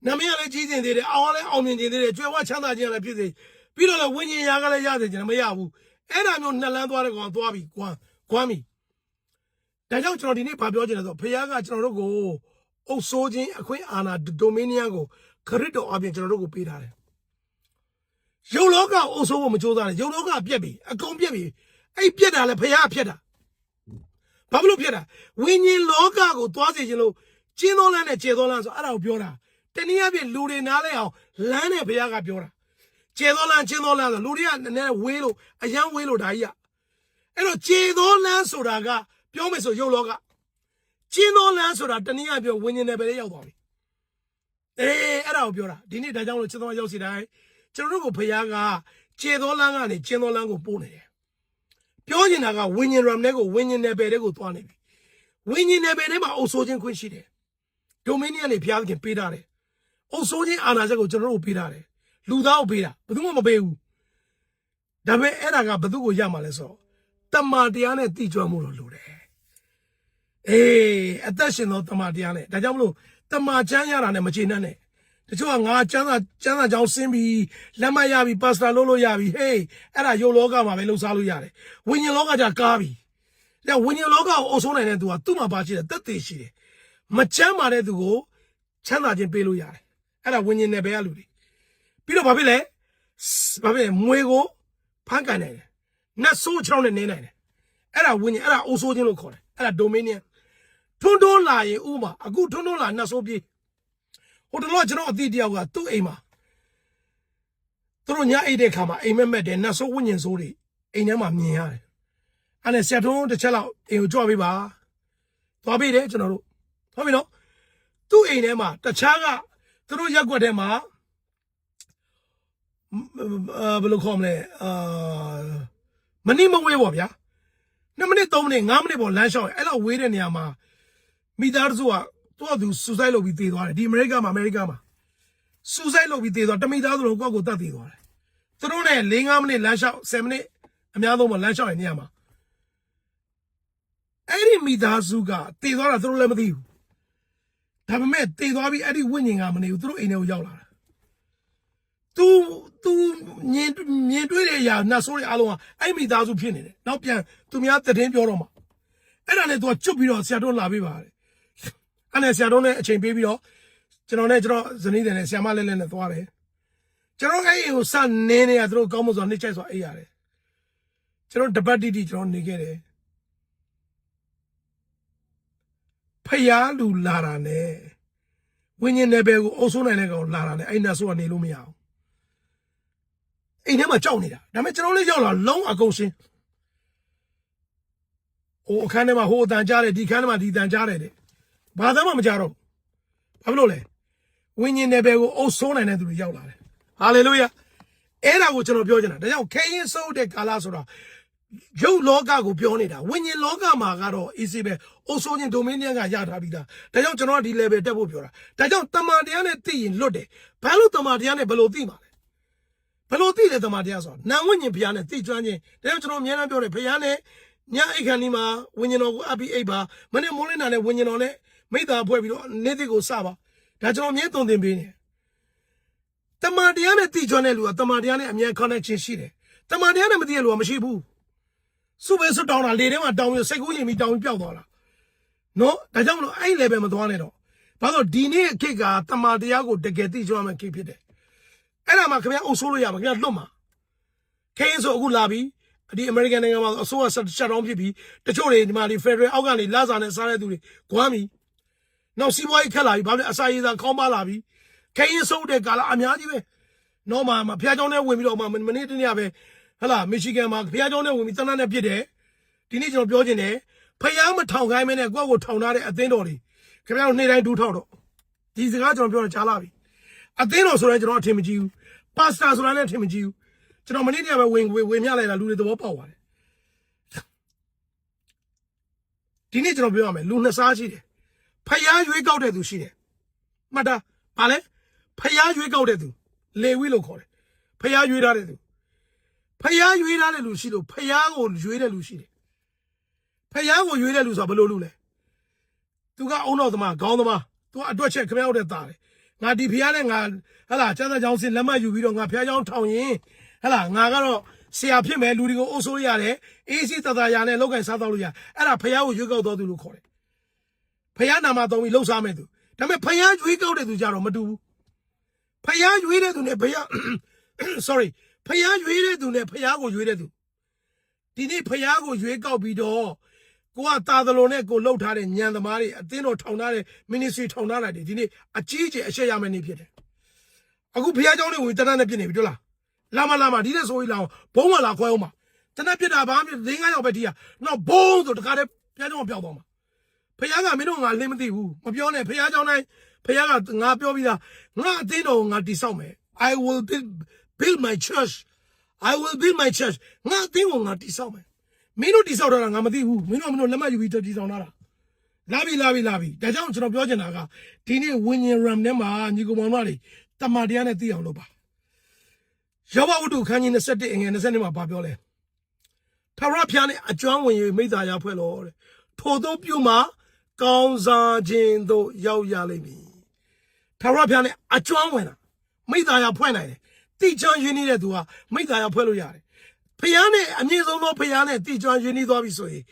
နာမည်ကလည်းကြီးစင်သေးတယ်အောင်လည်းအောင်မြင်ခြင်းသေးတယ်ကြွယ်ဝချမ်းသာခြင်းလည်းဖြစ်စေပြီးတော့လည်းဝิญဉ်ရာကလည်းရစေခြင်းလည်းမရဘူး အဲ့ဒါမျိုးနှလန်းသွားတဲ့ကောင်သွားပြီကွမ်းကွမ်းပြီဒါကြောင့်ကျွန်တော်ဒီနေ့ဗာပြောချင်တယ်ဆိုဖခင်ကကျွန်တော်တို့ကိုအုပ်ဆိုးခြင်းအခွင့်အာဏာဒိုမီနီယန်ကိုခရစ်တော်အပြင်ကျွန်တော်တို့ကိုပေးထားတယ်ရုပ်လောကအုပ်ဆိုးဖို့မကြိုးစားနဲ့ရုပ်လောကပြက်ပြီအကုန်ပြက်ပြီအဲ့ပြက်တာလည်းဖခင်ကပြက်တာဘာဖြစ်လို့ဖြစ်တာဝိညာဉ်လောကကိုသွားစေခြင်းလို့ကျင်းသောလမ်းနဲ့ကျေသောလမ်းဆိုအဲ့ဒါကိုပြောတာတနည်းအားဖြင့်လူတွေနားလဲအောင်လမ်းနဲ့ဘုရားကပြောတာ ကျေသောလမ်းကျင်းသောလမ်းဆိုလူတွေကနည်းနည်းဝေးလို့အယမ်းဝေးလို့ဒါကြီးကအဲ့တော့ကျေသောလမ်းဆိုတာကပြောမယ်ဆိုရုပ်လောကကျင်းသောလမ်းဆိုတာတနည်းအားဖြင့်ဝိညာဉ်နယ်ပယ်လေးရောက်သွားပြီအေးအဲ့ဒါကိုပြောတာဒီနေ့ဒါကြောင့်လို့ကျင်းသောရောက်စီတိုင်းကျွန်တော်တို့ကိုဘုရားကကျေသောလမ်းကနေကျင်းသောလမ်းကိုပို့နေတယ် ပြောနေတာကဝิญဉ်ရမ်နဲ့ကိုဝิญဉ်နယ်ပယ်တွေကိုသွားနေပြီဝิญဉ်နယ်ပယ်ထဲမှာအုပ်ဆိုးခြင်းခွင့်ရှိတယ်ဒိုမင်းနီယန်နေဖျားခင်ပေးထားတယ်အုပ်ဆိုးခြင်းအာဏာချက်ကိုကျွန်တော်တို့ပေးထားတယ် လူသားကိုပေးတာဘယ်သူမှမပေးဘူးဒါပေမဲ့အဲ့ဒါကဘယ်သူကိုရမှာလဲဆိုတော့တမန်တရားနဲ့တည်ကြွမှုလို့လိုတယ်အေးအသက်ရှင်သောတမန်တရားနဲ့ဒါကြောင့်မလို့တမန်ချမ်းရတာနဲ့မချေနှံ့နဲ့တချို့ကငါကျမ်းစာကျမ်းစာကြောင်းဆင်းပြီးလက်မှတ်ရပြီးပါစတာလုပ်လို့ရပြီဟေးအဲ့ဒါယုတ်လောကမှာပဲလှုပ်ရှားလို့ရတယ်ဝိညာဉ်လောကကြကားပြီဒါဝိညာဉ်လောကကိုအုပ်ဆုံးနိုင်တဲ့သူကသူ့မှာပါရှိတယ်တက်သေးရှိတယ်မချမ်းမာတဲ့သူကိုချမ်းသာခြင်းပေးလို့ရတယ်အဲ့ဒါဝိညာဉ်နယ်ပယ်ကလူတွေ ပြီးတော့ဘာဖြစ်လဲဘာဖြစ်လဲမွေကိုဖန်ကန်နိုင်တယ်နတ်ဆိုးချောင်းနဲ့နင်းနိုင်တယ်အဲ့ဒါဝိညာဉ်အဲ့ဒါအုပ်ဆိုးခြင်းလို့ခေါ်တယ်အဲ့ဒါဒိုမီနီယန်ထွန်းထွန်းလာရင်ဥမာအခုထွန်းထွန်းလာနတ်ဆိုးပြေးဟိုတလောကျွန်တော်အသည့်တယောက်ကသူ့အိမ်မှာသူတို့ညအိတ်တဲ့ခါမှာအိမ်မက်မက်တယ်နတ်ဆိုးဝိညာဉ်ဆိုးတွေအိမ်ထဲမှာမြင်ရတယ်။အဲ့ဒါဆက်ထုံးတစ်ချက်လောက်အိမ်ကိုကြွပေးပါ။သွားပေးတယ်ကျွန်တော်တို့။ဟုတ်ပြီနော်။သူ့အိမ်ထဲမှာတခြားကသူတို့ရက်ွက်ထဲမှာအာ ဘယ်လိုခေါ်မလဲအာမနီမဝေးပေါ့ဗျာ။2မိနစ်3မိနစ်5မိနစ်ပေါ့လမ်းလျှောက်ရင်အဲ့လောက်ဝေးတဲ့နေရာမှာမိသားစုကသူ့အသူစူဆိုက်လုပ်ပြီးတည်သွားတယ်ဒီအမေရိကမှာအမေရိကမှာစူဆိုက်လုပ်ပြီးတည်သွားတမိသားစုလုံးကိုယ့်ကိုယ်တတ်တည်သွားတယ်သူတို့နဲ့၄၅မိနစ်လမ်းလျှောက်7မိနစ်အများဆုံးမှာလမ်းလျှောက်ရင်နေရာမှာအဲ့ဒီမိသားစုကတည်သွားတာသူတို့လည်းမသိဘူးဒါပေမဲ့တည်သွားပြီးအဲ့ဒီဝိညာဉ်ကမနေဘူးသူတို့အိမ်ထဲကိုရောက်လာတာ သူသူမြင်မြင်တွေ့တဲ့အရာနတ်ဆိုးတွေအားလုံးကအဲ့မိသားစုဖြစ်နေတယ်နောက်ပြန်သူများတည်င်းပြောတော့မှာအဲ့ဒါနဲ့သူကကျွတ်ပြီးတော့ဆရာတို့လာပေးပါတယ်အဲ့နဲ့ဆရာတော်နဲ့အချိန်ပေးပြီးတော့ကျွန်တော်နဲ့ကျွန်တော်ဇနီးတယ်နဲ့ဆရာမလဲလဲနဲ့သွားတယ်ကျွန်တော်အဲ့အိမ်ကိုစနေနေရသူတို့ကောင်းမွန်စွာနှိမ့်ချိုက်စွာအိပ်ရတယ်ကျွန်တော်တပတ်တိတိကျွန်တော်နေခဲ့တယ်ဖယားလူလာတာနဲ့ဝိညာဉ်နယ်ပယ်ကိုအုပ်ဆိုးနိုင်တဲ့ကောင်လာတာနဲ့အဲ့နတ်ဆိုးကနေလို့မရအောင် အိမ်ထဲမှာကြောက်နေတာဒါပေမဲ့ကျွန်တော်လေးကြောက်လာလုံးအကုန်ရှင်းဟိုအခန်းထဲမှာဟိုအတန်ကြားတယ်ဒီခန်းထဲမှာဒီအတန်ကြားတယ်တဲ့ဘာသာမှမကြတော့ဘူးဘာဖြစ်လို့လဲဝိညာဉ်နယ်ပယ်ကိုအုပ်ဆိုးနိုင်တဲ့သူတွေရောက်လာတယ်ဟာလေလုယာအဲ့ဒါကိုကျွန်တော်ပြောချင်တာဒါကြောင့်ခဲရင်စိုးတဲ့ကာလဆိုတာရုပ်လောကကိုပြောနေတာဝိညာဉ်လောကမှာကတော့ easy ပဲအိုဆိုးခြင်း dominion ကရထားပြီးသားဒါကြောင့်ကျွန်တော်ကဒီ level တက်ဖို့ပြောတာဒါကြောင့်တမန်တရားနဲ့သိရင်လွတ်တယ်ဘာလို့တမန်တရားနဲ့ဘယ်လိုသိမှာလဲ ဘယ်လိုသိလဲတမန်တရားဆိုတာနာဝိညာဉ်ဘုရားနဲ့သိကျွမ်းခြင်းဒါကြောင့်ကျွန်တော်အများအားပြောတယ်ဘုရားနဲ့ညအိတ်ခါနီးမှာဝိညာဉ်တော်ကိုအပ်ပြီးအိတ်ပါမနေ့မိုးလင်းတာနဲ့ဝိညာဉ်တော်နဲ့မိသားဖွဲ့ပြီးတော့နေ့တစ်ကိုစပါဒါကျွန်တော်အမြဲတုံသင်ပေးနေတမန်တရားနဲ့သိကျွမ်းတဲ့လူကတမန်တရားနဲ့အမြဲ connection ရှိတယ်တမန်တရားနဲ့မသိတဲ့လူကမရှိဘူးစုပဲဆွတ်တောင်းတာလေထဲမှာတောင်းပြီးစိတ်ကူးရင်ပြီးတောင်းပြီးပျောက်သွားတာနော်ဒါကြောင့်မလို့အဲ့ level မသွားနဲ့တော့ဘာလို့ဒီနေ့အခေတ်ကတမာတရားကိုတကယ်သိကြမှခေတ်ဖြစ်တယ် အဲ့ဒါမှခင်ဗျာအုပ်ဆိုးလို့ရမှာခင်ဗျာလွတ်မှာခင်းဆိုအခုလာပြီဒီ American နိုင်ငံမှာအစိုးရရှက်တောင်းဖြစ်ပြီးတချို့တွေဒီမှာဒီ Federal အောက်ကနေလာစားနဲ့စားတဲ့သူတွေကွမ်းပြီနောက်စီးပွားရေးခက်လာပြီဘာလို့အစာရေးစားခေါင်းပါလာပြီခင်းဆိုးတဲ့ကာလအများကြီးပဲနော်မှာဖျားเจ้าနဲ့ဝင်ပြီးတော့မှမနေ့တနေ့ပဲဟလာမီရှီဂန်မှာဖျားเจ้าနဲ့ဝင်ပြီးတနတ်နဲ့ပြစ်တယ် ဒီနေ့ကျွန်တော်ပြောချင်တယ်ဖျားမထောင်ခိုင်းမဲနဲ့ကိုယ့်ကိုထောင်ထားတဲ့အသင်းတော်တွေခင်ဗျားတို့နေ့တိုင်းဒူးထောက်တော့ဒီစကားကျွန်တော်ပြောတာကြားလာပြီ အသင်းတော်ဆိုရင်ကျွန်တော်အထင်မကြီးဘူးပါစတာဆိုတာလည်းအထင်မကြီးဘူးကျွန်တော်မနေ့တည်းကပဲဝင်ဝင်ဝင်မြလိုက်တာလူတွေသဘောပေါက်ပါတယ်ဒီနေ့ကျွန်တော်ပြောရမယ်လူနှစ်စားရှိတယ်ဖျားရွေးကောက်တဲ့သူရှိတယ်မှတ်တာဗာလဲဖျားရွေးကောက်တဲ့သူလေဝိလို့ခေါ်တယ်ဖျားရွေးထားတဲ့သူဖျားရွေးထားတဲ့လူရှိလို့ဖျားကိုရွေးတဲ့လူရှိတယ်ဖယားကိုရွေးတဲ့လူဆိုတာဘယ်လိုလူလဲသူကအုံတော်သမားခေါင်းသမားသူကအတွက်ချက်ခမရောက်တဲ့သားတယ် ငါဒီဖယားနဲ့ငါဟလာကျန်းစာချောင်းစင်လက်မှတ်ယူပြီးတော့ငါဖယားချောင်းထောင်ရင်ဟလာငါကတော့ဆရာဖြစ်မယ်လူတွေကိုအုပ်ဆိုးရတယ်အေးစီတသားရနဲ့လောက်ကင်စားတော့လို့ရအဲ့ဒါဖယားကိုရွေးကောက်တော်သူလို့ခေါ်တယ်ဖယားနာမသုံးပြီးလှုပ်ရှားမယ်သူဒါပေမဲ့ဖယားရွေးကောက်တဲ့သူကြတော့မတူဘူးဖယားရွေးတဲ့သူနဲ့ဖယား sorry ဖယားရွေးတဲ့သူနဲ့ဖယားကိုရွေးတဲ့သူဒီနေ့ဖျားကိုရွေးကောက်ပြီးတော့ ကိုကတာသလိုနဲ့ကိုလှုပ်ထားတဲ့ညံသမားတွေအသင်းတော်ထောင်ထားတဲ့ ministry ထောင်ထားတာတွေဒီနေ့အကြီးအကျယ်အရှက်ရမယ့်နေ့ဖြစ်တယ်အခုဖျားเจ้าတွေဝင်တနတ်နဲ့ပြစ်နေပြီတို့လားလာမလာမဒီနေ့ဆိုရင်လာအောင်ဘုံမလာခွဲအောင်ပါတနတ်ပြစ်တာဘာမှ၄၅ယောက်ပဲတီးရတော့ဘုံဆိုတခါတည်းဖျားเจ้าပျောက်သွားမှာဖျားကမင်းတို့ငါလင်းမသိဘူးမပြောနဲ့ဖျားเจ้าတိုင်းဖျားကငါပြောပြီးသားငါအသင်းတော်ကိုငါတိဆောက်မယ် I will build build my church I will build my church ငါအသင်းကိုငါတိဆောက်မယ် မင်းတို့တိဆောက်ထားတာငါမသိဘူးမင်းတို့မင်းတို့လက်မှတ်ယူပြီးတိဆောက်ထားတာလာပြီလာပြီလာပြီဒါကြောင့်ကျွန်တော်ပြောချင်တာကဒီနေ့ဝิญဉ်ရမ်ထဲမှာညီကောင်မောင်မတွေတမန်တရားနဲ့သိအောင်လုပ်ပါယောဘဝတ္ထုခန်းကြီး21အငယ်20မှာဗာပြောလဲထာဝရဘုရားနဲ့အကျွမ်းဝင်၍မိသားရဖွဲ့လို့တဲ့ထို့သောပြုမှာကောင်းစားခြင်းသို့ရောက်ရလိမ့်မည်ထာဝရဘုရားနဲ့အကျွမ်းဝင်တာမိသားရဖွဲ့နိုင်တယ်တိချမ်းရင်းနေတဲ့သူကမိသားရဖွဲ့လို့ရတယ် ဖျားနဲ့အမြင့်ဆုံးသောဖျားနဲ့တိချမ်းရင်းနေသွားပြီဆိုရင်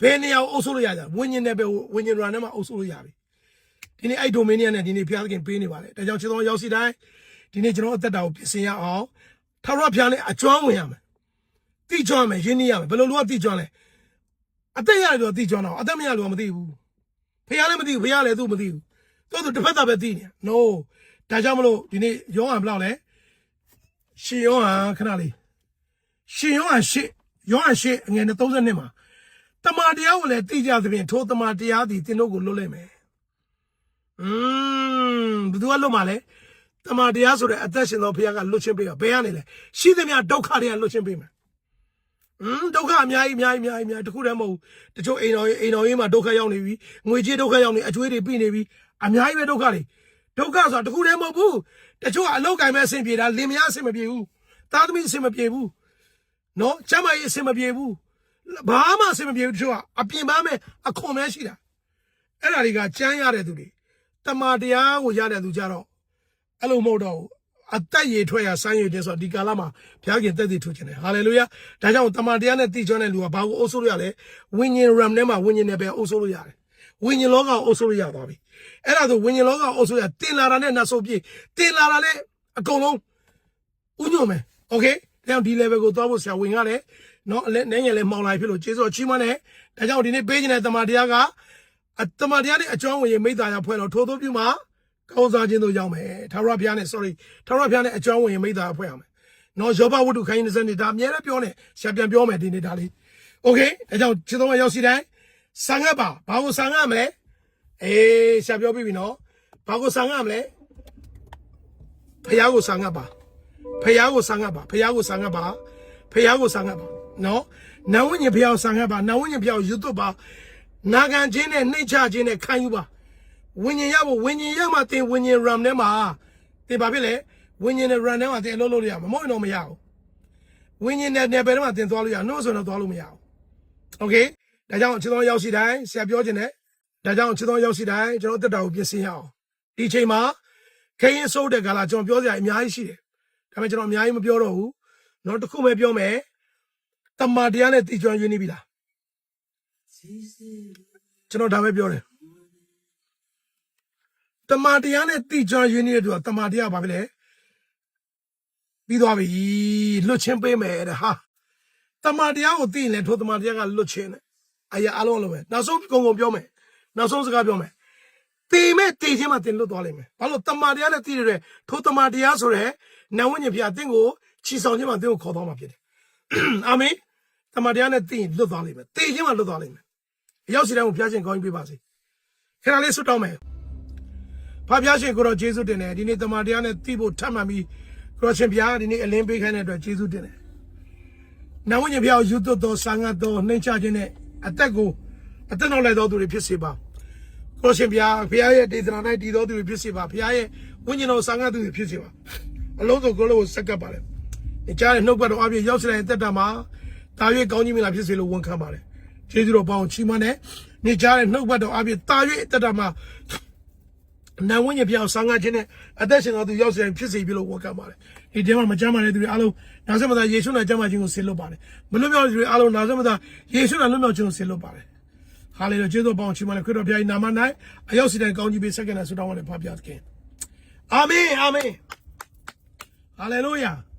ဘယ်နေရာကိုအုပ်စိုးလို့ရကြဝิญဉ်နဲ့ပဲဝิญဉ်ရန်နဲ့မှအုပ်စိုးလို့ရပြီဒီနေ့အဲ့ဒိုမီနီယံနဲ့ဒီနေ့ဖျားသခင်ပေးနေပါလေဒါကြောင့်ခြေတော်ရောက်စီတိုင်းဒီနေ့ကျွန်တော်အသက်တာကိုပြင်ဆင်ရအောင်ထာဝရဘုရားနဲ့အကျွမ်းဝင်ရမယ်တိကျွမ်းမယ်ရင်းနေရမယ်ဘယ်လိုလူကတိကျွမ်းလဲအသက်ရတယ်တော့တိကျွမ်းတော့အသက်မရလို့မသိဘူးဖျားလည်းမသိဘူးဖျားလည်းသူ့မသိဘူးတော့သူတစ်ဖက်သားပဲသိနေ no ဒါကြောင့်မလို့ဒီနေ့ယောဟန်ဘယ်လောက်လဲရှင်ယောဟန်ခဏလေး ရှင်ယောဟန်ရှစ်ယောဟန်ရှစ်အငယ်32မှာတမန်တရားကိုလည်းသိကြသဖြင့်ထိုတမန်တရားသည်သင်တို့ကိုလွတ်လိမ့်မယ်။음ဘယ်သူကလွတ်မှာလဲ။တမန်တရားဆိုတဲ့အသက်ရှင်သောဘုရားကလွတ်ချင်းပေးတာဘယ်ကနေလဲ။ရှိသမျှဒုက္ခတွေကလွတ်ချင်းပေးမယ်။음ဒုက္ခအများကြီးအများကြီးအများကြီးအများတခုတည်းမဟုတ်ဘူး။တချို့အိမ်တော်ရေးအိမ်တော်ရေးမှာဒုက္ခရောက်နေပြီ။ငွေကြေးဒုက္ခရောက်နေအကျွေးတွေပြိနေပြီ။အများကြီးပဲဒုက္ခတွေဒုက္ခဆိုတာတခုတည်းမဟုတ်ဘူး။တချို့ကအလောက်ကိုင်းမဲ့အဆင်ပြေတာလင်မယားအဆင်မပြေဘူး။သားသမီးအဆင်မပြေဘူး။ နော်ကျမကြီးအဆင်မပြေဘူးဘာမှအဆင်မပြေဘူးတချို့ကအပြင်ပန်းမဲ့အခွန်မဲရှိတာအဲ့ဒါတွေကကြမ်းရတဲ့သူတွေတမာတရားကိုရတဲ့သူကြတော့အဲ့လိုမဟုတ်တော့ဘူးအသက်ရည်ထွက်ရစမ်းရည်ခြင်းဆိုတော့ဒီကာလမှာဘုရားခင်တက်တည်ထုတ်ခြင်းတယ်ဟာလေလုယာဒါကြောင့်တမန်တရားနဲ့တည်ကျွမ်းတဲ့လူကဘာကိုအုပ်စိုးလို့ရလဲဝိညာဉ် ram ထဲမှာဝိညာဉ်နဲ့ပဲအုပ်စိုးလို့ရတယ်ဝိညာဉ်လောကကိုအုပ်စိုးလို့ရသွားပြီအဲ့ဒါဆိုဝိညာဉ်လောကကိုအုပ်စိုးရတင်လာတာနဲ့နတ်ဆိုးပြေးတင်လာတာနဲ့အကုန်လုံးဥညွတ်မယ်โอเค ဒါကြောင့်ဒီ level ကိုသွားဖို့ဆရာဝင်ရတယ်နော်အလဲနည်းငယ်လဲမှောင်လိုက်ဖြစ်လို့ကျေးဇူးတော်ချီးမွမ်းတယ်ဒါကြောင့်ဒီနေ့ပေးခြင်းတဲ့တမန်တရားကအတမန်တရားနဲ့အကြောင်းဝင်ရင်မိသားရဖွဲ့တော့ထိုးထိုးပြုမှာကောင်းစားခြင်းတို့ရောက်မယ်ထာဝရဘုရားနဲ့ sorry ထာဝရဘုရားနဲ့အကြောင်းဝင်ရင်မိသားရဖွဲ့ရမယ်နော်ယောဘဝတ္ထုခိုင်းနေတဲ့နေ့ဒါအများနဲ့ပြောနေဆရာပြန်ပြောမယ်ဒီနေ့ဒါလေးโอเคဒါကြောင့်ခြေတော်ရောက်စီတိုင်းဆံငတ်ပါဘာကိုဆံငတ်မလဲအေးဆရာပြောပြီးပြီနော်ဘာကိုဆံငတ်မလဲဖះကိုဆံငတ်ပါ ဖះကိုဆံငတ်ပါဖះကိုဆံငတ်ပါဖះကိုဆံငတ်ပါနော် နာဝိညာဉ်ဖျောက်ဆံခဲ့ပါနာဝိညာဉ်ဖျောက်ယူသွတ်ပါနာခံခြင်းနဲ့နှိမ့်ချခြင်းနဲ့ခံယူပါဝိညာဉ်ရဖို့ဝိညာဉ်ရမှတင်ဝိညာဉ် RAM ထဲမှာတင်ပါဖြစ်လေဝိညာဉ်နဲ့ RAM ထဲမှာတင်အလုပ်လုပ်လို့ရမှာမဟုတ်ရင်တော့မရဘူးဝိညာဉ်နဲ့နယ်ပယ်ထဲမှာတင်သွားလို့ရနှုတ်ဆိုတော့သွားလို့မရဘူးโอเคဒါကြောင့်ချစ်တော်ရောက်စီတိုင်းဆရာပြောခြင်းနဲ့ဒါကြောင့်ချစ်တော်ရောက်စီတိုင်းကျွန်တော်အသက်တာကိုပြင်ဆင်ရအောင်ဒီအချိန်မှာခရင်ဆိုးတဲ့ကာလကျွန်တော်ပြောစရာအများကြီးရှိတယ် ဒါပေမဲ့ကျွန်တော်အများကြီးမပြောတော့ဘူးနောက်တစ်ခုပဲပြောမယ်တမန်တရားနဲ့တည်ကျွမ်းရင်းနေပြီလားကျွန်တော်ဒါပဲပြောတယ်တမန်တရားနဲ့တည်ကျွမ်းရင်းနေတဲ့သူကတမန်တရားဘာဖြစ်လဲပြီးသွားပြီလွတ်ချင်းပေးမယ်တဲ့ဟာတမန်တရားကိုသိရင်လည်းထိုတမန်တရားကလွတ်ချင်းတယ်အရာအလုံးလုံးပဲနောက်ဆုံးကုံကုံပြောမယ်နောက်ဆုံးစကားပြောမယ် တေမဲ့တေချင်းမှတင်လွတ်သွားလိမ့်မယ်ဘာလို့တမန်တရားနဲ့တည်ရတဲ့ထိုတမန်တရားဆိုရဲနဝိညာဉ်ဖျားအသင်ကိုချီဆောင်ခြင်းမှအသင်ကိုခေါ်သွားမှာဖြစ်တယ်အာမင်တမန်တရားနဲ့တည်ရင်လွတ်သွားလိမ့်မယ်တည်ခြင်းမှလွတ်သွားလိမ့်မယ်အရောက်စီတိုင်းကိုဖျားရှင်ကောင်းကြီးပေးပါစေခဏလေးဆွတ်တောင်းမယ်ဖဖျားရှင်ကိုတော့ယေရှုတင်တယ်ဒီနေ့တမန်တရားနဲ့တည်ဖို့ထပ်မှန်ပြီးကိုရရှင်ဖျားဒီနေ့အလင်းပေးခိုင်းတဲ့အတွက်ယေရှုတင်တယ်နဝိညာဉ်ဖျားကိုယူသွတ်တော်ဆာငတ်တော်နှိမ့်ချခြင်းနဲ့အသက်ကိုအသက်နောက်လိုက်တော်သူတွေဖြစ်စေပါ ကိုရရှင်ဖျားဖျားရဲ့ဒေသနာ၌တည်တော်သူတွေဖြစ်စေပါဖျားရဲ့ဝိညာဉ်တော်ဆာငတ်သူတွေဖြစ်စေပါအလုံးစုံကိုလို့စက္ကပ်ပါတယ်။ကြားတဲ့နှုတ်ဘတ်တော်အပြည့်ရောက်စတဲ့တက်တာမှာတာ၍ကောင်းကြီးမင်္ဂလာဖြစ်စေလို့ဝန်ခံပါတယ်။ကျေးဇူးတော်ပေါင်းချီးမွမ်းတဲ့နေကြားတဲ့နှုတ်ဘတ်တော်အပြည့်တာ၍တက်တာမှာနာဝိညာဉ်ပြောင်းဆာငါခြင်းနဲ့အသက်ရှင်တော်သူရောက်စတဲ့ဖြစ်စေပြီလို့ဝန်ခံပါတယ်။ဒီတဲမှာမကြမ်းပါတဲ့သူတွေအားလုံးနာဇမသာယေရှုနာကြမ်းပါခြင်းကိုဆေလွတ်ပါတယ်။မလွတ်မြောက်တဲ့သူတွေအားလုံးနာဇမသာယေရှုနာလွတ်မြောက်ခြင်းကိုဆေလွတ်ပါတယ်။ ဟာလေလုယာကျေးဇူးပေါင်းချီးမွမ်းတဲ့ခရစ်တော်ဘုရား၏နာမ၌အရောက်စီတဲ့ကောင်းကြီးပေးဆက်ကနေဆုတောင်းရတဲ့ဖပါပြသခင်။အာမင်အာမင်။ဟာလေလုယာ။